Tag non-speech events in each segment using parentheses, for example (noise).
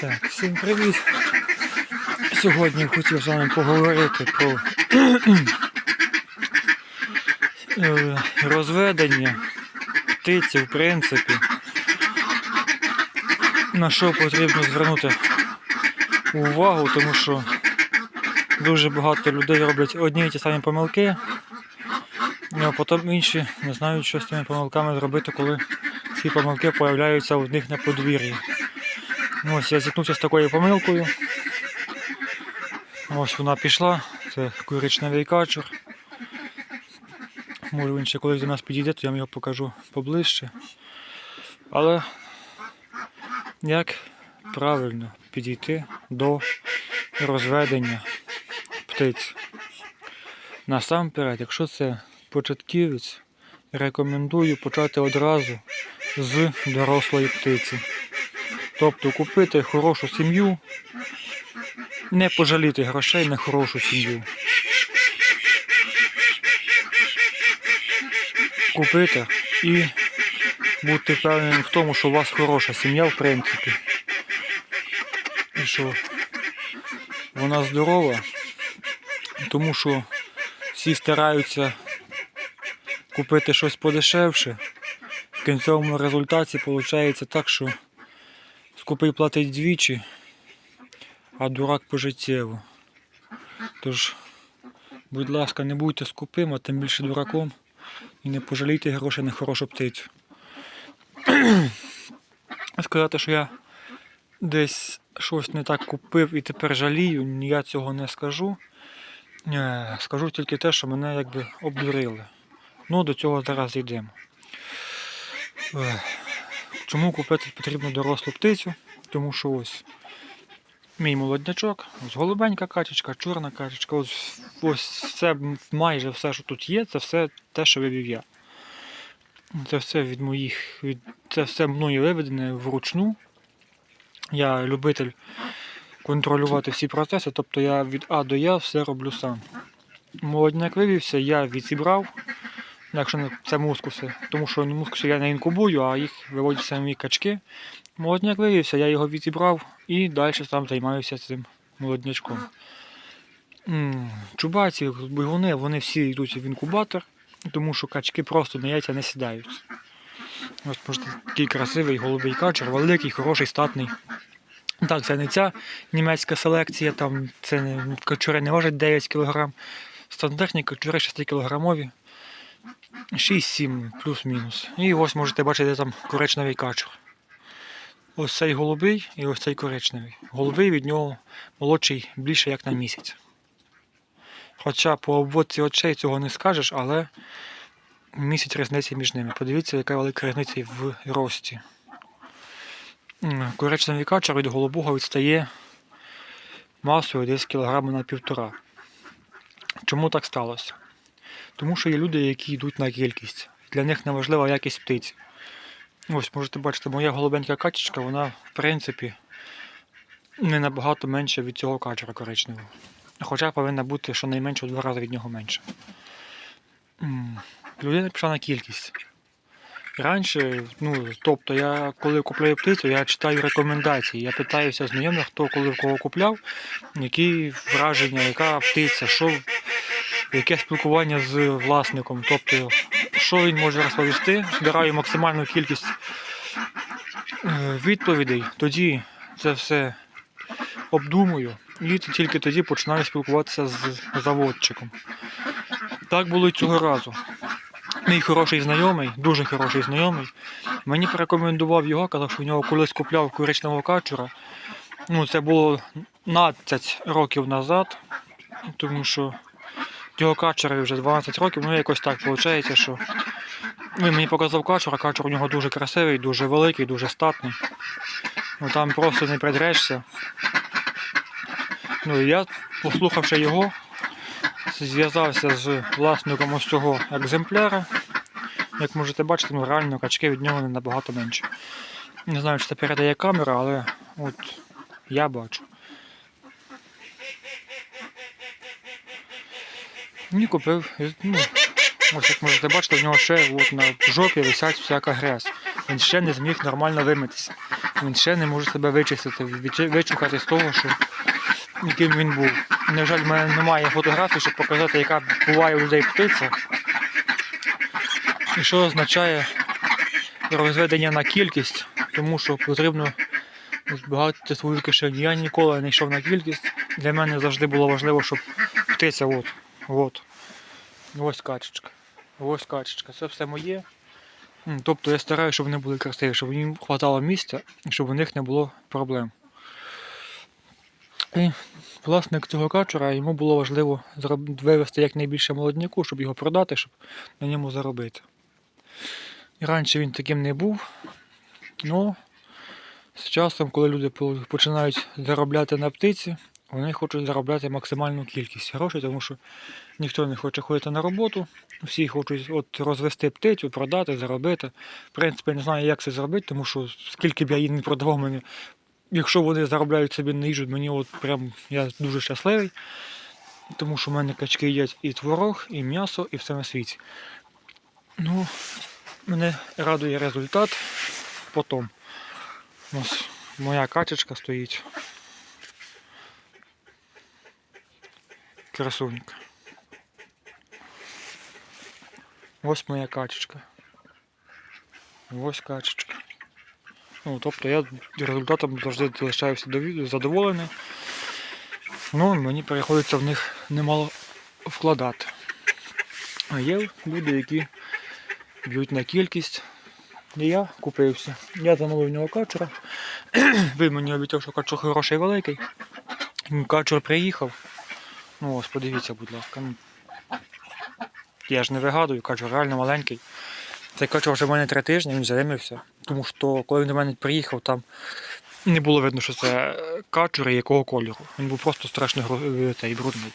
Так, всім привіт. Сьогодні хотів з вами поговорити про е, розведення птиці, в принципі. На що потрібно звернути увагу, тому що дуже багато людей роблять одні і ті самі помилки, а потім інші не знають, що з цими помилками зробити, коли ці помилки появляються у них на подвір'ї. Ну, Ось я зіткнувся з такою помилкою. Ось вона пішла, це коричневий качур. Може він ще колись до нас підійде, то я вам його покажу поближче. Але як правильно підійти до розведення птиць? Насамперед, якщо це початківець, рекомендую почати одразу з дорослої птиці. Тобто купити хорошу сім'ю, не пожаліти грошей на хорошу сім'ю. Купити і бути впевненим в тому, що у вас хороша сім'я, в принципі. І що вона здорова, тому що всі стараються купити щось подешевше. В кінцевому результаті виходить так, що скупий платить двічі, а дурак пожиттєво. Тож, будь ласка, не будьте скупим, а тим більше дураком і не пожалійте грошей на хорошу птицю. (clears throat) Сказати, що я десь щось не так купив і тепер жалію, я цього не скажу. Е, Скажу тільки те, що мене якби обдурили. Ну, до цього зараз йдемо. Чому купити потрібно дорослу птицю? Тому що ось мій молоднячок, ось голубенька качечка, чорна качечка, ось, ось все, майже все, що тут є, це все те, що вивів я. Це все від моїх, від, це все мною виведене вручну. Я любитель контролювати всі процеси, тобто я від А до Я все роблю сам. Молодняк вивівся, я відзібрав, якщо це мускуси, тому що мускуси я не інкубую, а їх виводять самі качки. Молодняк виявився, я його відібрав і далі сам займаюся цим молоднячком. Чубаці, бігуни, вони всі йдуть в інкубатор, тому що качки просто на яйця не сідають. Ось можете такий красивий голубий качер, великий, хороший, статний. Так, це не ця німецька селекція, там це качури не важать 9 кг. Стандартні качури 6 кілограмові. 6-7 плюс-мінус. І ось можете бачити там коричневий качур. Ось цей голубий і ось цей коричневий. Голубий від нього молодший більше як на місяць. Хоча по обводці очей цього не скажеш, але місяць різниці між ними. Подивіться, яка велика різниця в рості. Коричневий качур від голубого відстає масою десь кілограма на півтора. Чому так сталося? Тому що є люди, які йдуть на кількість. Для них не важлива якість птиці. Ось можете бачити, моя голубенька качечка, вона в принципі не набагато менша від цього качера коричневого. Хоча повинна бути щонайменше в два рази від нього менше. Людина пішла на кількість. Раніше, ну, тобто я коли купляю птицю, я читаю рекомендації. Я питаюся знайомих, хто коли в кого купляв, які враження, яка птиця, що, яке спілкування з власником. Тобто, що він може розповісти, збираю максимальну кількість е, відповідей, тоді це все обдумую і тільки тоді починаю спілкуватися з заводчиком. Так було і цього разу. Мій хороший знайомий, дуже хороший знайомий, мені порекомендував його, казав, що в нього колись купляв коричневого качура. Ну, це було 15 років назад, тому що його качурові вже 12 років, ну якось так виходить, що він мені показав качура, качур у нього дуже красивий, дуже великий, дуже статний. Ну там просто не придрешся. Ну і я, послухавши його, зв'язався з власником ось цього екземпляра. Як можете бачити, ну реально качки від нього не набагато менше. Не знаю, чи це передає камера, але от я бачу. І купив, ну, ось як можете бачити, в нього ще от, на жопі висять всяка грязь. Він ще не зміг нормально вимитися. Він ще не може себе вичистити, вичухати з того, що яким він був. На жаль, в мене немає фотографій, щоб показати, яка буває у людей птиця. І що означає розведення на кількість, тому що потрібно збагатити свою кишеню. Я ніколи не йшов на кількість. Для мене завжди було важливо, щоб птиця от, от. Ось качечка. Ось качечка. Це все моє. Тобто я стараюся, щоб вони були красиві, щоб їм хватало місця і щоб у них не було проблем. І власник цього качура йому було важливо вивести якнайбільше молодняку, щоб його продати, щоб на ньому заробити. І раніше він таким не був. Ну, з часом, коли люди починають заробляти на птиці, вони хочуть заробляти максимальну кількість грошей, тому що ніхто не хоче ходити на роботу. Всі хочуть от розвести птицю, продати, заробити. В принципі, я не знаю, як це зробити, тому що скільки б я її не продавав, мені, якщо вони заробляють собі на їжу, мені от прям я дуже щасливий. Тому що в мене качки їдять і творог, і м'ясо, і все на світі. Ну, мене радує результат потім. Ось моя качечка стоїть. Красунька. Ось моя качечка. Ось качечка. Ну, тобто я результатом завжди залишаюся задоволений. Ну, мені приходиться в них немало вкладати. А є люди, які б'ють на кількість. І я купився. Я замовив в нього качура. (clears throat) Він мені обіцяв, що качур хороший великий. Качур приїхав. Ну ось, подивіться, будь ласка. ну. Я ж не вигадую, качур реально маленький. Цей качур вже в мене три тижні, він заремився. Тому що коли він до мене приїхав, там не було видно, що це качур і якого кольору. Він був просто страшно е, брудний.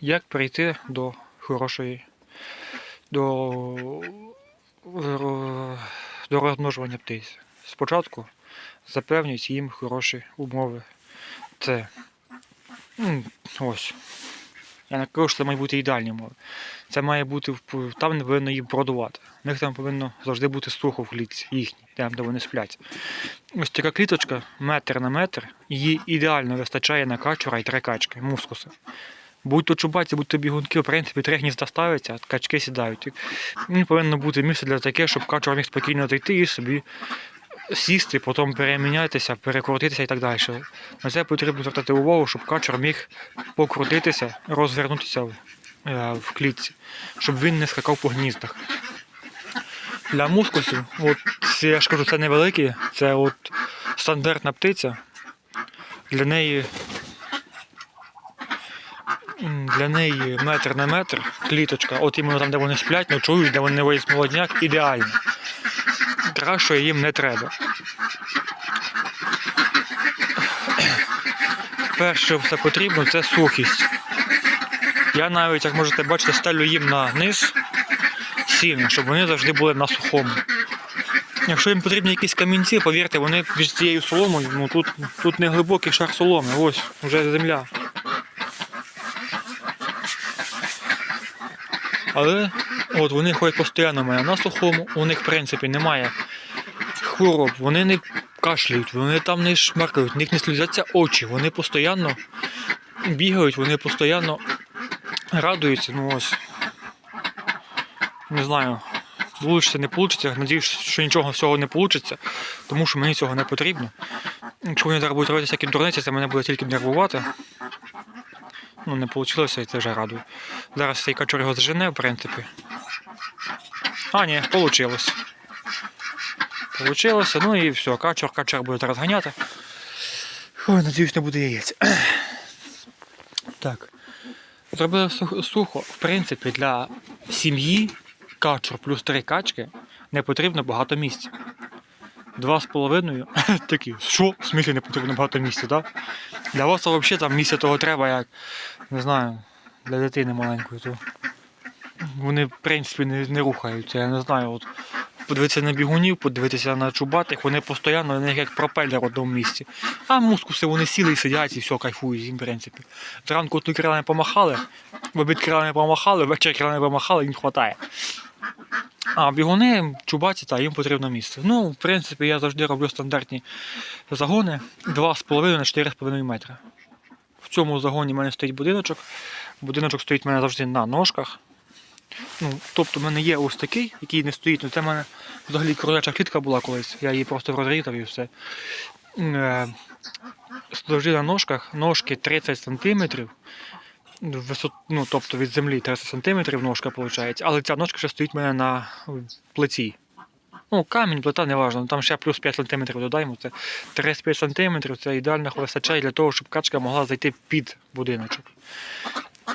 Як прийти до хорошої, до, до розмножування птиць? Спочатку запевнюють їм хороші умови. Це м, ось. Я не кажу, що це мають бути ідеальні умови. Це має бути там не повинно їх продувати. У них там повинно завжди бути сухо в клітці, їхній, там, де вони сплять. Ось така кліточка метр на метр, її ідеально вистачає на качура і три качки, мускуси. Будь то чубаці, будь то бігунки, в принципі, три гнізда ставиться, а качки сідають. Ну, повинно бути місце для таке, щоб качур міг спокійно зайти і собі сісти, потім перемінятися, перекрутитися і так далі. На це потрібно звертати увагу, щоб качур міг покрутитися, розвернутися в, е, в клітці, щоб він не скакав по гніздах. Для мускусів, от я ж кажу, це невеликі, це от стандартна птиця. Для неї для неї метр на метр кліточка, от іменно там, де вони сплять, ночують, де вони весь молодняк, ідеально. Кращого їм не треба. Перше все потрібно це сухість. Я навіть, як можете бачити, стелю їм на низ сіно, щоб вони завжди були на сухому. Якщо їм потрібні якісь камінці, повірте, вони під цією соломою, ну тут, тут не глибокий шар соломи, ось, вже земля. Але от вони ходять постійно мене на сухому, у них в принципі немає хвороб, вони не кашляють, вони там не шмаркають, в них не слізяться очі, вони постійно бігають, вони постійно радуються. Ну ось. Не знаю, вийде, не вийде. Надіюсь, що нічого всього не вийде, тому що мені цього не потрібно. Якщо вони зараз будуть робити всякі дурниці, це мене буде тільки нервувати. Ну, не вийшло, і це вже радує. Зараз цей качур його зжене, в принципі. А, ні, вийшло. Получилося, ну і все, качур, качур буде зараз ганяти. Ой, надіюсь, не буде яєць. Так. Зробили сухо, сухо. В принципі, для сім'ї качур плюс три качки не потрібно багато місця. Два з половиною. (laughs) Такі, що? В смислі не потрібно багато місця, так? Для вас взагалі там місця того треба, як, не знаю, для дитини маленької, то вони, в принципі, не, не рухаються. Я не знаю, от подивитися на бігунів, подивитися на чубатих, вони постійно них як пропелер в одному місці. А мускуси вони сіли і сидять і все, кайфують їм, в принципі. Зранку тут крилами помахали, в обід крилами помахали, ввечері крилами помахали, їм хватає. А бігуни чубаті, та їм потрібно місце. Ну, в принципі, я завжди роблю стандартні загони 2,5 на 4,5 метри. В цьому загоні в мене стоїть будиночок. Будиночок стоїть в мене завжди на ножках. Ну, тобто в мене є ось такий, який не стоїть. Ну, це в мене взагалі кроляча клітка була колись. Я її просто розрізав і все. Е, на ножках, ножки 30 см. Висот, ну, тобто від землі 30 см ножка виходить, але ця ножка ще стоїть в мене на плиці. Ну, камінь, плита, не важливо, там ще плюс 5 см додаємо. Це 35 см це ідеально вистачає для того, щоб качка могла зайти під будиночок.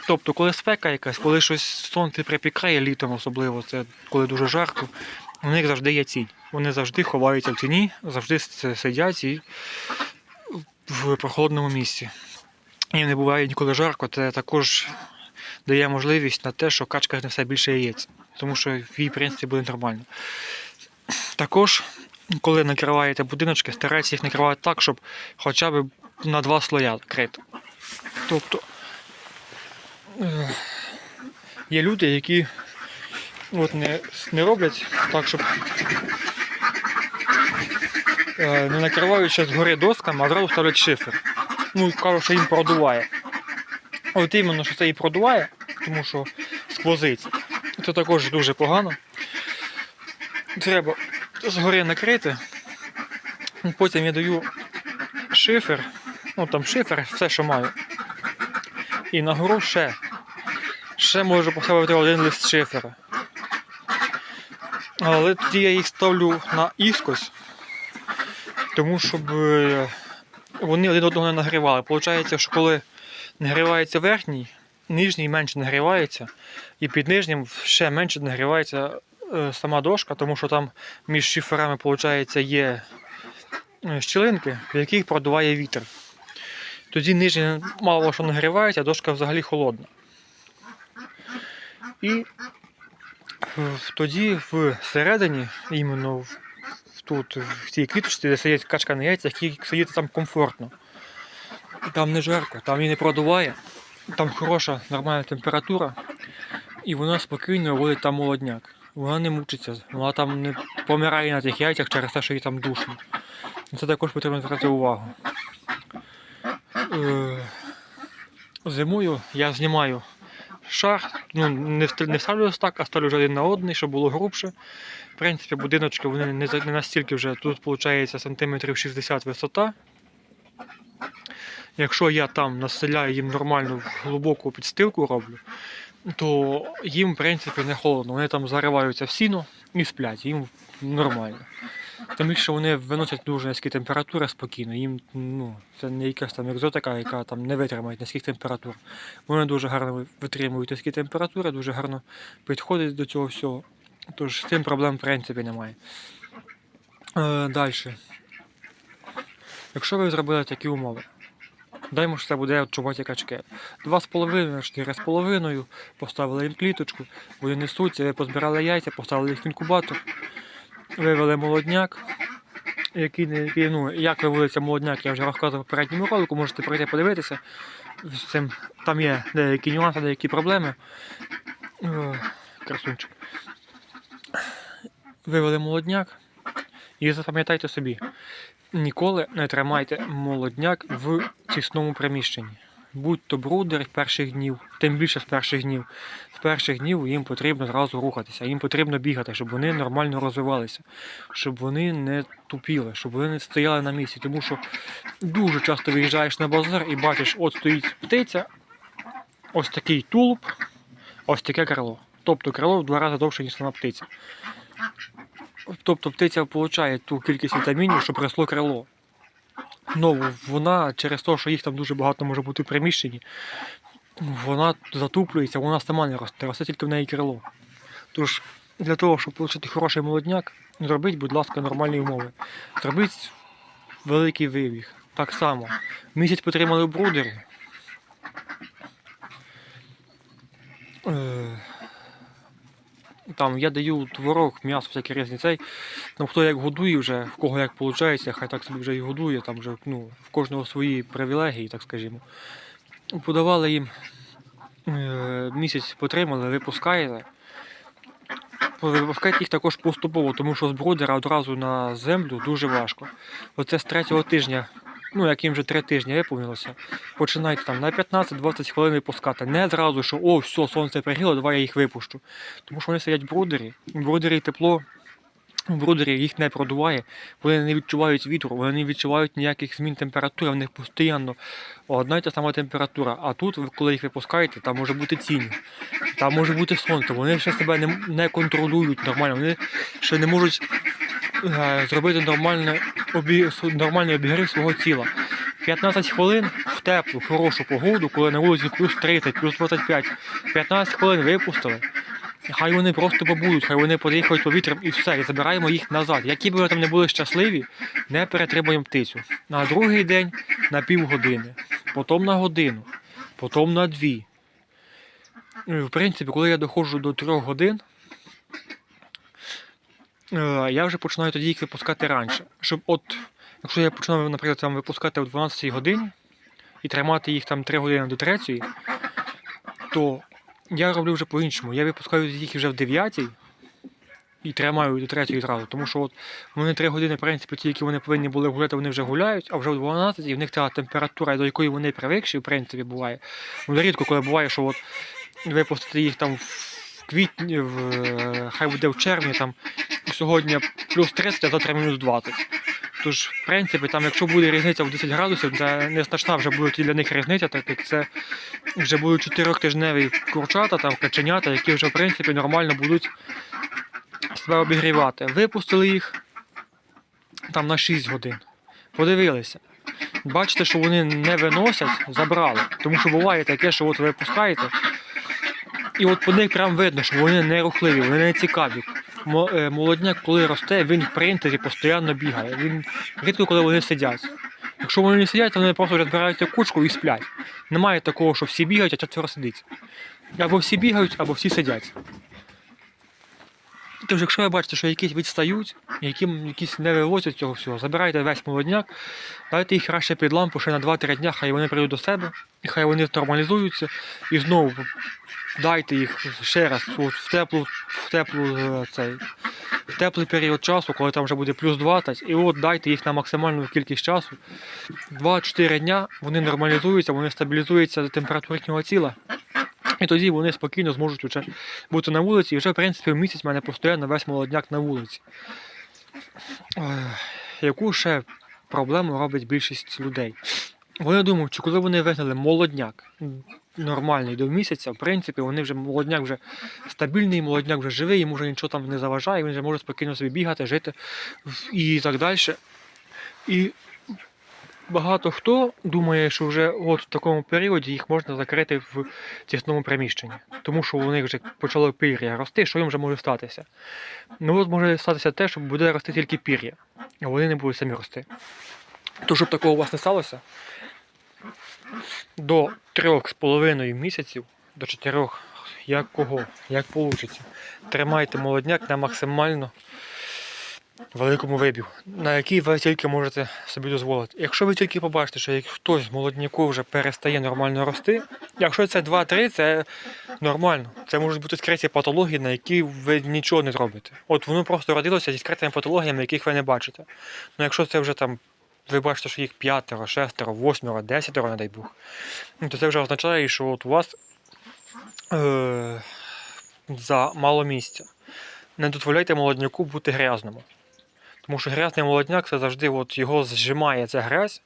Тобто, коли спека якась, коли щось сонце припікає літом особливо, це коли дуже жарко, у них завжди є тінь. Вони завжди ховаються в тіні, завжди сидять і в прохолодному місці. Їм не буває ніколи жарко, це також дає можливість на те, що качка несе більше яєць, тому що в принципі, буде нормально. Також, коли накриваєте будиночки, старайтеся їх накривати так, щоб хоча б на два слоя крито. Тобто є люди, які от не, не роблять так, щоб е, не накривають ще згори досками, а зразу ставлять шифер. Ну, кажуть, що їм продуває. От іменно, що це і продуває, тому що сквозить. Це також дуже погано. Треба згори накрити. Потім я даю шифер, ну там шифер, все, що маю. І нагору ще. Ще можу поставити один лист шифера. Але тоді я їх ставлю на іскось, тому щоб е, вони один одного не нагрівали. Получається, що коли нагрівається верхній, нижній менше нагрівається, і під нижнім ще менше нагрівається е, сама дошка, тому що там між шиферами, є е, щілинки, в яких продуває вітер. Тоді нижній мало що нагрівається, а дошка взагалі холодна. І тоді всередині, іменно тут, в цій квіточці, де сидить качка на яйцях, сидіти там комфортно. Там не жарко, там її не продуває, там хороша нормальна температура, і вона спокійно вводить там молодняк. Вона не мучиться, вона там не помирає на тих яйцях через те, що їй там душно. Це також потрібно звертати увагу. Е, Зимою я знімаю шар, ну, не, не ставлю ось так, а ставлю вже один на один, щоб було грубше. В принципі, будиночки вони не, не настільки вже, тут виходить сантиметрів 60 висота. Якщо я там населяю їм нормальну глибоку підстилку роблю, то їм, в принципі, не холодно. Вони там зариваються в сіно і сплять, їм нормально. Тим більше вони виносять дуже низькі температури спокійно. Їм ну, це не якась там екзотика, яка там не витримає низьких температур. Вони дуже гарно витримують низькі температури, дуже гарно підходять до цього всього. Тож з цим проблем в принципі немає. Е, Далі. Якщо ви зробили такі умови, Даємо, що це буде чубаті качки. 2,5 на 4,5, поставили їм кліточку, вони несуться, ви позбирали яйця, поставили їх в інкубатор, вивели молодняк. Який, не- який, ну, як виводиться молодняк, я вже розказував в попередньому ролику, можете прийти подивитися. З цим, там є деякі нюанси, деякі проблеми. Красунчик. Вивели молодняк і запам'ятайте собі, Ніколи не тримайте молодняк в тісному приміщенні. Будь то брудер перших днів, тим більше з перших днів. З перших днів їм потрібно зразу рухатися, їм потрібно бігати, щоб вони нормально розвивалися, щоб вони не тупіли, щоб вони не стояли на місці. Тому що дуже часто виїжджаєш на базар і бачиш, от стоїть птиця, ось такий тулуб, ось таке крило. Тобто крило в два рази довше, ніж сама птиця. Тобто птиця отримує ту кількість вітамінів, що росло крило. Ну, вона через те, що їх там дуже багато може бути в приміщенні, вона затуплюється, вона сама не росте, росте тільки в неї крило. Тож, для того, щоб отримати хороший молодняк, зробіть, будь ласка, нормальні умови. Зробіть великий вибіг. Так само. Місяць потримали в брудері. Е, Там я даю творог, м'ясо, всякі різні цей. Ну, хто як годує вже, в кого як виходить, хай так собі вже і годує, там вже ну, в кожного свої привілегії, так скажімо. Подавали їм місяць потримали, випускаєте. випускайте їх також поступово, тому що з бродера одразу на землю дуже важко. Оце з третього тижня, ну яким вже три тижні виповнилося, починайте там на 15-20 хвилин випускати. Не зразу, що о, все, сонце пригріло, давай я їх випущу. Тому що вони сидять в брудері, в брудері тепло, в брудері їх не продуває, вони не відчувають вітру, вони не відчувають ніяких змін температури, в них постійно одна й та сама температура. А тут, коли їх випускаєте, там може бути тінь, там може бути сонце, вони ще себе не, не контролюють нормально, вони ще не можуть е, зробити обі, нормальний обігрів свого тіла. 15 хвилин в теплу, хорошу погоду, коли на вулиці плюс 30, плюс 25, 15 хвилин випустили. Хай вони просто побудуть, хай вони подихають повітрям і все, і забираємо їх назад. Які б вони там не були щасливі, не перетримуємо птицю. На другий день на півгодини, потім на годину, потім на дві. Ну, В принципі, коли я доходжу до трьох годин, е, я вже починаю тоді їх випускати раніше. Щоб от, якщо я починаю, наприклад, там випускати о 12 годині і тримати їх там 3 години до 3, то я роблю вже по-іншому. Я випускаю їх вже в 9 і тримаю до 3 зразу. Тому що от вони 3 години, в принципі, ті, які вони повинні були гуляти, вони вже гуляють, а вже в 12 і в них та температура, до якої вони привикші, в принципі, буває. Ну, рідко, коли буває, що от випустити їх там в квітні, в, е, хай буде в червні, там сьогодні плюс 30, а завтра мінус 20. Тож, в принципі, там, якщо буде різниця в 10 градусів, це не страшна вже буде для них різниця, так як це вже будуть чотирьохтижневі курчата, там каченята, які вже в принципі нормально будуть себе обігрівати. Випустили їх там на 6 годин. Подивилися. Бачите, що вони не виносять, забрали. Тому що буває таке, що от ви випускаєте, і от по них прям видно, що вони не рухливі, вони не цікаві. Е, Молодняк, коли росте, він в принтері постійно бігає. Він рідко коли вони сидять. Якщо вони не сидять, то вони просто розбираються кучку і сплять. Немає такого, що всі бігають, а четверо сидить. Або всі бігають, або всі сидять. Тож, якщо ви бачите, що якісь відстають, яким якісь не вивозять цього всього, забирайте весь молодняк, дайте їх краще під лампу ще на 2-3 дня, хай вони прийдуть до себе, і хай вони нормалізуються, і знову дайте їх ще раз в теплу, в теплу е, цей. В теплий період часу, коли там вже буде плюс 20, і от дайте їх на максимальну кількість часу. 2-4 дня вони нормалізуються, вони стабілізуються до температури їхнього тіла. І тоді вони спокійно зможуть вже бути на вулиці. І вже, в принципі, в місяць в мене постійно весь молодняк на вулиці. Яку ще проблему робить більшість людей? Вони думають, що коли вони вигнали молодняк нормальний до місяця, в принципі, вони вже молодняк вже стабільний, молодняк вже живий, йому вже нічого там не заважає, він вже може спокійно собі бігати, жити і так далі. І багато хто думає, що вже от в такому періоді їх можна закрити в тісному приміщенні, тому що у них вже почало пір'я рости, що їм вже може статися. Ну от може статися те, що буде рости тільки пір'я, а вони не будуть самі рости. То, щоб такого у вас не сталося, до трьох з половиною місяців, до чотирьох, як кого, як вийде. Тримайте молодняк на максимально великому вибігу, на який ви тільки можете собі дозволити. Якщо ви тільки побачите, що як хтось з молодняку вже перестає нормально рости, якщо це 2-3, це нормально. Це можуть бути скриті патології, на які ви нічого не зробите. От воно просто родилося зі скритими патологіями, яких ви не бачите. Ну якщо це вже там. Ви бачите, що їх п'ятеро, шестеро, восьмеро, десятеро, не дай Бог. Ну, то це вже означає, що от у вас е- за мало місця. Не дозволяйте молодняку бути грязному. Тому що грязний молодняк це завжди от його зжимає ця грязь,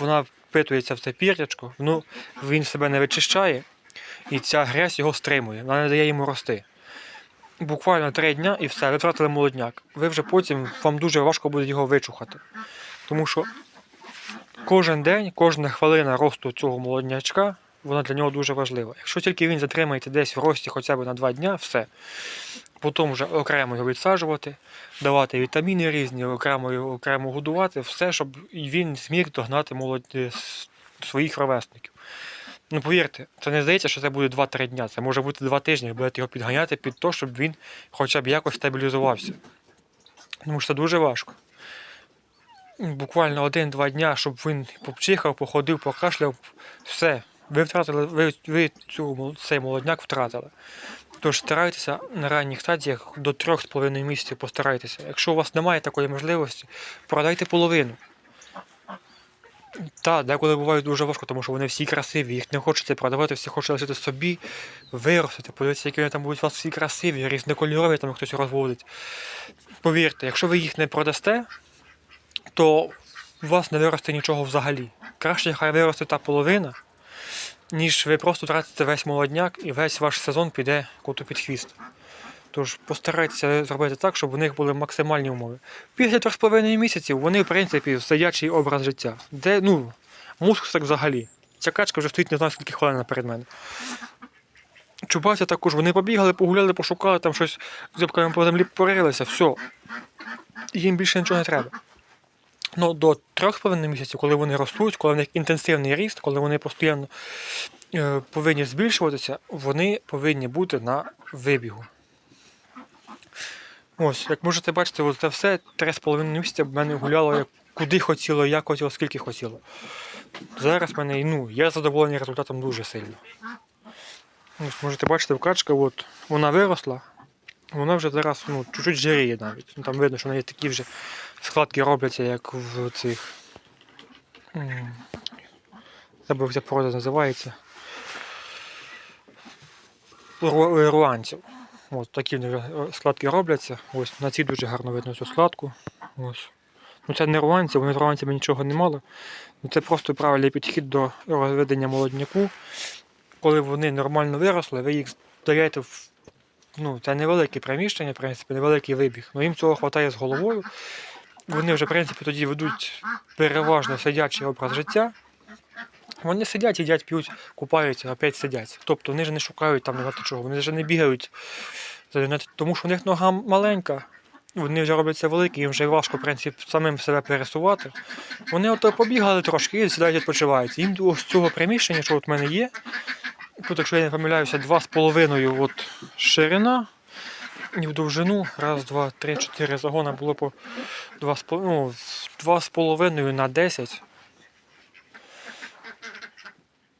вона впитується в це пір'ячко, ну, він себе не вичищає, і ця грязь його стримує, вона не дає йому рости. Буквально три дня і все, ви втратили молодняк. Ви вже потім вам дуже важко буде його вичухати. Тому що кожен день, кожна хвилина росту цього молоднячка, вона для нього дуже важлива. Якщо тільки він затримається десь в рості хоча б на два дня, все. Потім вже окремо його відсаджувати, давати вітаміни різні, окремо його окремо годувати, все, щоб він зміг догнати молодь е, своїх ровесників. Ну повірте, це не здається, що це буде 2-3 дня. Це може бути 2 тижні, будете його підганяти під те, щоб він хоча б якось стабілізувався. Тому що це дуже важко. Буквально один-два дня, щоб він почихав, походив, покашляв, все. Ви втратили, ви, ви цю, цей молодняк втратили. Тож старайтеся на ранніх стадіях до 3,5 місяців постарайтеся. Якщо у вас немає такої можливості, продайте половину. Та, деколи буває дуже важко, тому що вони всі красиві, їх не хочеться продавати, всі хочуть лишити собі, виростити, подивитися, які вони там будуть у вас всі красиві, різнокольорові, там хтось розводить. Повірте, якщо ви їх не продасте, то у вас не виросте нічого взагалі. Краще хай виросте та половина, ніж ви просто тратите весь молодняк і весь ваш сезон піде коту під хвіст. Тож постарайтеся зробити так, щоб у них були максимальні умови. Після 3,5 місяців вони, в принципі, сидячий образ життя. Де, ну, мускус так взагалі. Ця качка вже стоїть не знаю скільки хвилин перед мене. Чубався також, вони побігали, погуляли, пошукали, там щось зубками по землі порилися, все. Їм більше нічого не треба. Ну, до 3,5 місяців, коли вони ростуть, коли в них інтенсивний ріст, коли вони постійно е, повинні збільшуватися, вони повинні бути на вибігу. Ось, як можете бачити, це все 3,5 місяця в мене гуляло як куди хотіло, як хотіло, скільки хотіло. Зараз в мене ну, я задоволений результатом дуже сильно. Ось, можете бачити, качка, от, вона виросла, вона вже зараз ну, чуть-чуть жиріє навіть. Ну, там видно, що в такі вже складки робляться, як в цих. Забув, як порода називається. Е, Руанців. Ось такі вже складки робляться. Ось на цій дуже гарно видно цю складку. Ось. Ну це не руанці, вони з руанцями нічого не мали. Ну, Це просто правильний підхід до розведення молодняку. Коли вони нормально виросли, ви їх даєте в. Ну, це невелике приміщення, в принципі, невеликий вибіг. Ну їм цього вистачає з головою. Вони вже, в принципі, тоді ведуть переважно сидячий образ життя. Вони сидять, їдять, п'ють, купаються, опять сидять. Тобто вони ж не шукають там знати чого, вони вже не бігають, тому що у них нога маленька, вони вже робляться великі, їм вже важко в принципі, самим себе пересувати. Вони ото побігали трошки і сідають відпочивають. Їм ось цього приміщення, що от в мене є, тут, якщо я не помиляюся, 2,5 от ширина. І в довжину, раз, два, три, чотири загона було по 2,5 ну, 2,5 на 10.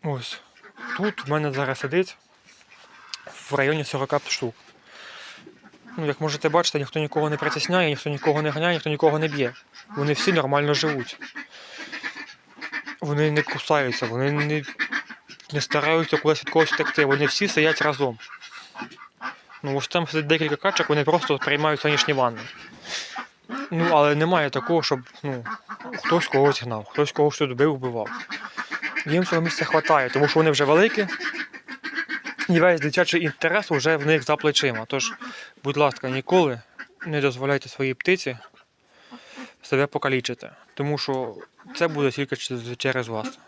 Ось. Тут в мене зараз сидить в районі 40 штук. Ну, як можете бачити, ніхто нікого не притісняє, ніхто нікого не ганяє, ніхто нікого не б'є. Вони всі нормально живуть. Вони не кусаються, вони не, не стараються кудись від когось втекти, вони всі сидять разом. Ну, ось там сидить декілька качок, вони просто приймають сонячні ванни. Ну, але немає такого, щоб ну, хтось когось гнав, хтось когось тут бив, вбивав. Їм цього місця вистачає, тому що вони вже великі. І весь дитячий інтерес вже в них за плечима. Тож, будь ласка, ніколи не дозволяйте своїй птиці себе покалічити. Тому що це буде тільки через вас.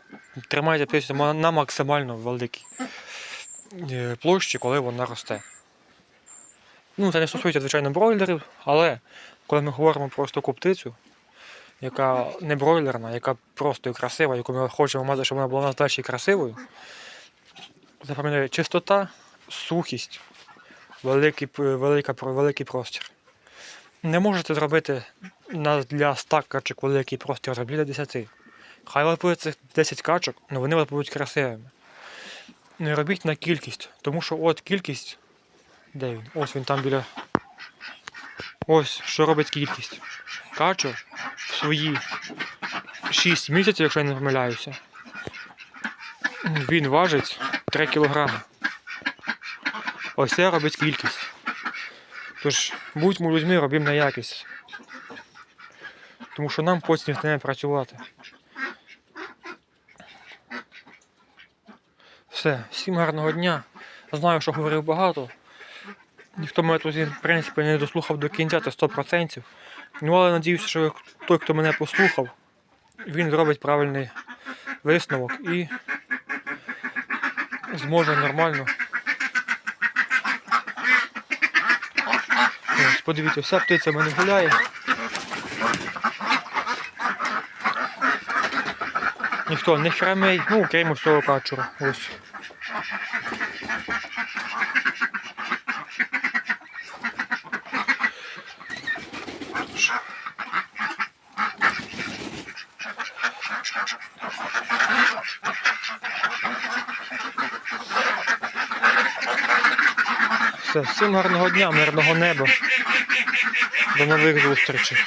Тримайте птицю на максимально великій е, площі, коли вона росте. Ну, це не стосується, звичайно, бройлерів, але коли ми говоримо про таку птицю, яка не бройлерна, яка просто і красива, яку ми хочемо мати, щоб вона була нас красивою. Запам'ятаю, чистота, сухість, великий, велика, великий простір. Не можете зробити для 100 качок великий простір, зробіть для 10. Хай вас буде цих 10 качок, але вони у вас будуть красивими. Не робіть на кількість, тому що от кількість. Де він? Ось він там біля. Ось що робить кількість. Качок в свої 6 місяців, якщо я не помиляюся. Він важить 3 кілограми. Ось це робить кількість. Тож, будьмо людьми, робимо на якість. Тому що нам потім не працювати. Все, всім гарного дня. Знаю, що говорив багато. Ніхто мене тут, в принципі, не дослухав до кінця, це 100%. Ну, але надіюся, що той, хто мене послухав, він зробить правильний висновок і зможе нормально. Подивіться, вся птиця мене гуляє. Ніхто не храмей, ну, окрім всього качура. Ось. Все, всім гарного дня, мирного неба. До нових зустрічей.